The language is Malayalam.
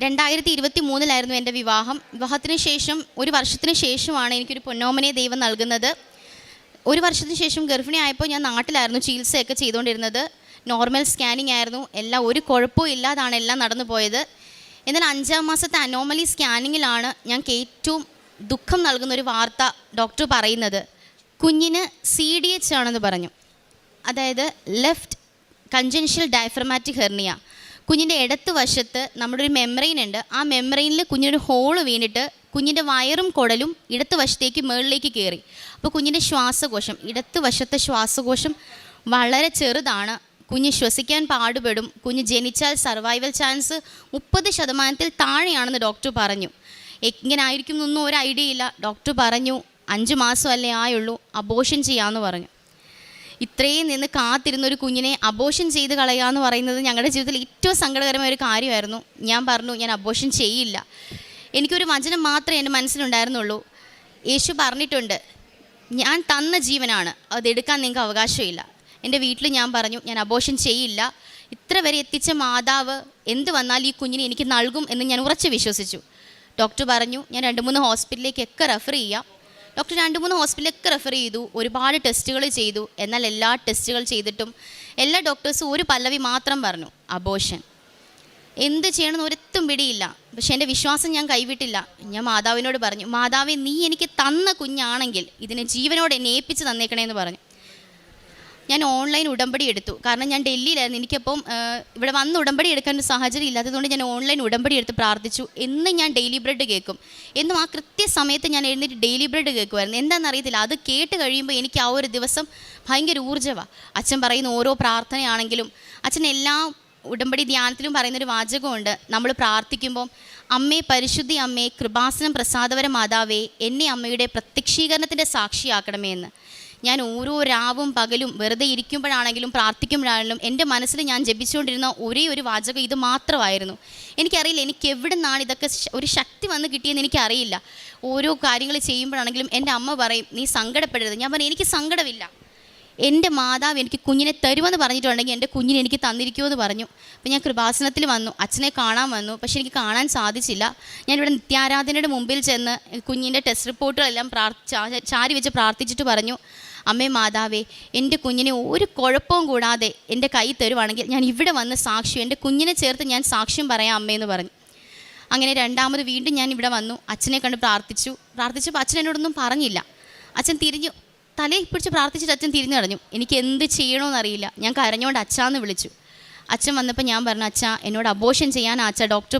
രണ്ടായിരത്തി ഇരുപത്തി മൂന്നിലായിരുന്നു എന്റെ വിവാഹം. വിവാഹത്തിന് ശേഷം ഒരു വർഷത്തിന് ശേഷമാണ് എനിക്കൊരു പൊന്നോമനെ ദൈവം നൽകുന്നത്. ഒരു വർഷത്തിന് ശേഷം ഗർഭിണി ആയപ്പോൾ ഞാൻ നാട്ടിലായിരുന്നു ചികിത്സയൊക്കെ ചെയ്തുകൊണ്ടിരുന്നത്. നോർമൽ സ്കാനിങ് ആയിരുന്നു. എല്ലാം ഒരു കുഴപ്പവും ഇല്ലാതാണ് എല്ലാം നടന്നു പോയത് എന്നാൽ അഞ്ചാം മാസത്തെ അനോമലി സ്കാനിങ്ങിലാണ് ഞാൻ ഏറ്റവും ദുഃഖം നൽകുന്ന ഒരു വാർത്ത ഡോക്ടർ പറയുന്നത്. കുഞ്ഞിന് സി ഡി എച്ച് ആണെന്ന് പറഞ്ഞു. അതായത് ലെഫ്റ്റ് കഞ്ചൻഷ്യൽ ഡയഫർമാറ്റിക് ഹെർണിയ. കുഞ്ഞിന്റെ ഇടത്ത് വശത്ത് നമ്മുടെ ഒരു മെമ്മറൈൻ ഉണ്ട്. ആ മെമ്മറൈനിൽ കുഞ്ഞിനൊരു ഹോൾ വീണിട്ട് കുഞ്ഞിന്റെ വയറും കുടലും ഇടത്ത് വശത്തേക്ക് മുകളിലേക്ക് കയറി. അപ്പോൾ കുഞ്ഞിന്റെ ശ്വാസകോശം ഇടത്ത് വശത്തെ ശ്വാസകോശം വളരെ ചെറുതാണ്. കുഞ്ഞ് ശ്വസിക്കാൻ പാടുപെടും. കുഞ്ഞ് ജനിച്ചാൽ സർവൈവൽ ചാൻസ് മുപ്പത് ശതമാനത്തിൽ താഴെയാണെന്ന് ഡോക്ടർ പറഞ്ഞു. എങ്ങനെ ആയിരിക്കും എന്നൊന്നും ഒരു ഐഡിയ ഇല്ല. ഡോക്ടർ പറഞ്ഞു അഞ്ച് മാസം അല്ലേ ആയുള്ളൂ. അബോഷൻ ചെയ്യാമെന്ന് പറഞ്ഞു. ഇത്രയും നിന്ന് കാത്തിരുന്ന ഒരു കുഞ്ഞിനെ അബോഷൻ ചെയ്ത് കളയുക എന്ന് പറയുന്നത് ഞങ്ങളുടെ ജീവിതത്തിൽ ഏറ്റവും സങ്കടകരമായ ഒരു കാര്യമായിരുന്നു. ഞാൻ പറഞ്ഞു ഞാൻ അബോഷൻ ചെയ്യില്ല. എനിക്കൊരു വചനം മാത്രമേ എന്റെ മനസ്സിലുണ്ടായിരുന്നുള്ളൂ. യേശു പറഞ്ഞിട്ടുണ്ട് ഞാൻ തന്ന ജീവനാണ് അതെടുക്കാൻ നിങ്ങൾക്ക് അവകാശമില്ല. എന്റെ വീട്ടിൽ ഞാൻ പറഞ്ഞു ഞാൻ അബോഷൻ ചെയ്യില്ല. ഇത്ര വരെ എത്തിച്ച മാതാവ് എന്ത് വന്നാലും ഈ കുഞ്ഞിനെ എനിക്ക് നൽകും എന്ന് ഞാൻ ഉറച്ച് വിശ്വസിച്ചു. ഡോക്ടർ പറഞ്ഞു ഞാൻ രണ്ട് മൂന്ന് ഹോസ്പിറ്റലിലേക്കൊക്കെ റെഫർ ചെയ്യാം. ഡോക്ടർ രണ്ട് മൂന്ന് ഹോസ്പിറ്റലൊക്കെ റെഫർ ചെയ്തു ഒരുപാട് ടെസ്റ്റുകൾ ചെയ്തു. എന്നാൽ എല്ലാ ടെസ്റ്റുകൾ ചെയ്തിട്ടും എല്ലാ ഡോക്ടേഴ്സും ഒരു പല്ലവി മാത്രം പറഞ്ഞു അബോഷൻ. എന്ത് ചെയ്യണമെന്ന് ഒരെത്തും പിടിയില്ല. പക്ഷെ എന്റെ വിശ്വാസം ഞാൻ കൈവിട്ടില്ല. ഞാൻ മാതാവിനോട് പറഞ്ഞു മാതാവെ നീ എനിക്ക് തന്ന കുഞ്ഞാണെങ്കിൽ ഇതിനെ ജീവനോടെ എന്നെ ഏൽപ്പിച്ച് തന്നേക്കണേന്ന് പറഞ്ഞു. ഞാൻ ഓൺലൈൻ ഉടമ്പടി എടുത്തു. കാരണം ഞാൻ ഡൽഹിയിലായിരുന്നു. എനിക്കപ്പം ഇവിടെ വന്ന് ഉടമ്പടി എടുക്കാൻ ഒരു സാഹചര്യം ഇല്ലാത്തതുകൊണ്ട് ഞാൻ ഓൺലൈൻ ഉടമ്പടി എടുത്ത് പ്രാർത്ഥിച്ചു. എന്നും ഞാൻ ഡെയിലി ബ്രെഡ് കേൾക്കും. എന്നും ആ കൃത്യസമയത്ത് ഞാൻ എഴുന്നേറ്റ് ഡെയിലി ബ്രെഡ് കേൾക്കുമായിരുന്നു. എന്താണെന്ന് അറിയത്തില്ല അത് കേട്ട് കഴിയുമ്പോൾ എനിക്ക് ആ ഒരു ദിവസം ഭയങ്കര ഊർജമാണ് അച്ഛൻ പറയുന്ന ഓരോ പ്രാർത്ഥനയാണെങ്കിലും അച്ഛൻ എല്ലാ ഉടമ്പടി ധ്യാനത്തിലും പറയുന്നൊരു വാചകമുണ്ട്. നമ്മൾ പ്രാർത്ഥിക്കുമ്പോൾ അമ്മേ പരിശുദ്ധി അമ്മേ കൃപാസനം പ്രസാദവര മാതാവേ എന്നെ അമ്മയുടെ പ്രത്യക്ഷീകരണത്തിന്റെ സാക്ഷിയാക്കണമേ എന്ന്. ഞാൻ ഓരോ രാവും പകലും വെറുതെ ഇരിക്കുമ്പോഴാണെങ്കിലും പ്രാർത്ഥിക്കുമ്പോഴാണെങ്കിലും എന്റെ മനസ്സിൽ ഞാൻ ജപിച്ചുകൊണ്ടിരുന്ന ഒരേ ഒരു വാചകം ഇത് മാത്രമായിരുന്നു. എനിക്കറിയില്ല എനിക്ക് എവിടെ നിന്നാണ് ഇതൊക്കെ ഒരു ശക്തി വന്ന് കിട്ടിയെന്ന് എനിക്കറിയില്ല. ഓരോ കാര്യങ്ങൾ ചെയ്യുമ്പോഴാണെങ്കിലും എന്റെ അമ്മ പറയും നീ സങ്കടപ്പെടരുത്. ഞാൻ പറഞ്ഞു എനിക്ക് സങ്കടമില്ല. എന്റെ മാതാവ് എനിക്ക് കുഞ്ഞിനെ തരുമെന്ന് പറഞ്ഞിട്ടുണ്ടെങ്കിൽ എന്റെ കുഞ്ഞിനെ എനിക്ക് തന്നിരിക്കുമെന്ന് പറഞ്ഞു. അപ്പോൾ ഞാൻ കൃപാസനത്തിൽ വന്നു. അച്ഛനെ കാണാൻ വന്നു. പക്ഷേ എനിക്ക് കാണാൻ സാധിച്ചില്ല. ഞാനിവിടെ നിത്യാരാധനയുടെ മുമ്പിൽ ചെന്ന് കുഞ്ഞിന്റെ ടെസ്റ്റ് റിപ്പോർട്ടുകളെല്ലാം പ്രാർത്ഥി ചാരി വെച്ച് പ്രാർത്ഥിച്ചിട്ട് പറഞ്ഞു അമ്മേ മാതാവേ എന്റെ കുഞ്ഞിനെ ഒരു കുഴപ്പവും കൂടാതെ എന്റെ കൈ തരുവാണെങ്കിൽ ഞാൻ ഇവിടെ വന്ന് സാക്ഷ്യം എന്റെ കുഞ്ഞിനെ ചേർത്ത് ഞാൻ സാക്ഷ്യം പറയാം അമ്മയെന്ന് പറഞ്ഞു. അങ്ങനെ രണ്ടാമത് വീണ്ടും ഞാൻ ഇവിടെ വന്നു. അച്ഛനെ കണ്ട് പ്രാർത്ഥിച്ചു. പ്രാർത്ഥിച്ചപ്പോൾ അച്ഛൻ എന്നോടൊന്നും പറഞ്ഞില്ല. അച്ഛൻ തിരിഞ്ഞു. തലയിൽ പിടിച്ച് പ്രാർത്ഥിച്ചിട്ട് അച്ഛൻ തിരിഞ്ഞു കളഞ്ഞു എനിക്ക് എന്ത് ചെയ്യണമെന്നറിയില്ല ഞാൻ കരഞ്ഞുകൊണ്ട് അച്ഛാന്ന് വിളിച്ചു. അച്ഛൻ വന്നപ്പോൾ ഞാൻ പറഞ്ഞു അച്ഛാ എന്നോട് അബോഷൻ ചെയ്യാൻ അച്ഛ ഡോക്ടർ